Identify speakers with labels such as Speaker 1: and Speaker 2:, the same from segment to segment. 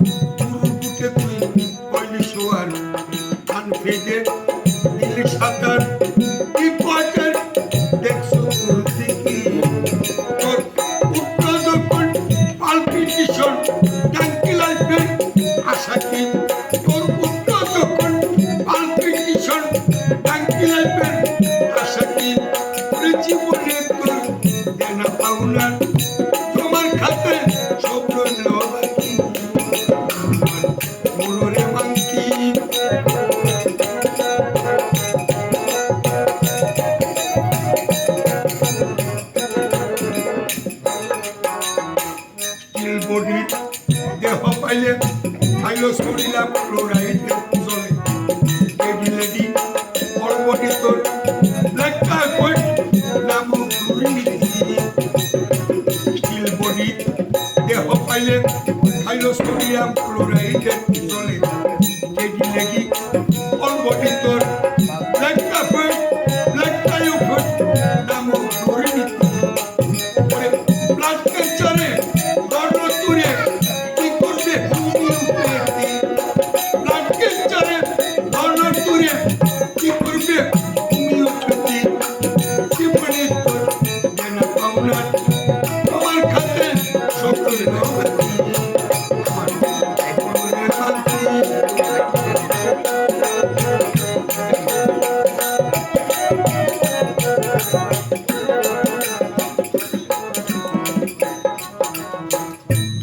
Speaker 1: Música দেহ পাইলে খাইলো শরীরা ক্লোরাইডে চলে। লেডি লেডি, পরবর্তী তোর ব্ল্যাক টাইফয়েড নামক স্টিল বডি, দেহ পাইলে খাইলো সোডিয়াম ক্লোরাইডে চলে। লেডি লেডি, পরবর্তী তোর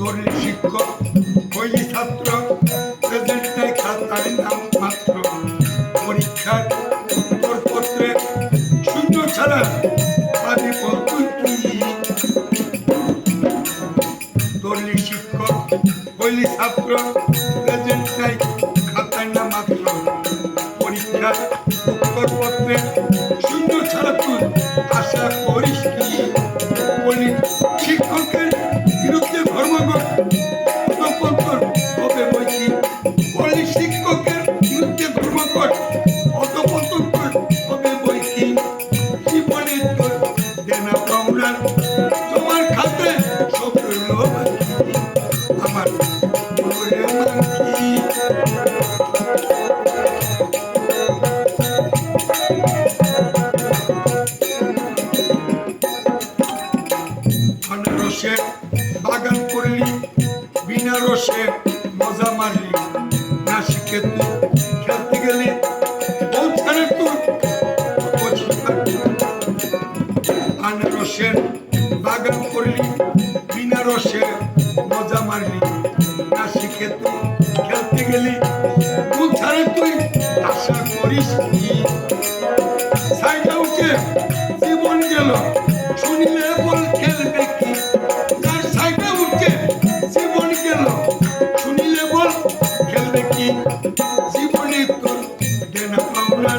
Speaker 1: ধরে শিক্ষক হইলি ছাত্র প্রেজেন্টে খাতায় নাম মাত্র পরীক্ষার উত্তরপত্রে শূন্য ছাড়া পাবি বলতুই তুই ধরলি শিক্ষক হইলি ছাত্র আনারসে বাগান করলি বিনা রসে মজা মারলি না শিখে তুই খেলতে গেলি পৌঁছানে তোর আনারসের বিনা রসে মজা মারলি না শিখে তুই খেলতে গেলি পৌঁছানে তুই, আশা করিস কি সাইডে উঠে জীবন গেল, শুনিলে বল খেলবে কি তার সাইডে উঠে জীবন গেল, শুনিলে বল খেলবে কি জীবনে তোর দেনা পাওনা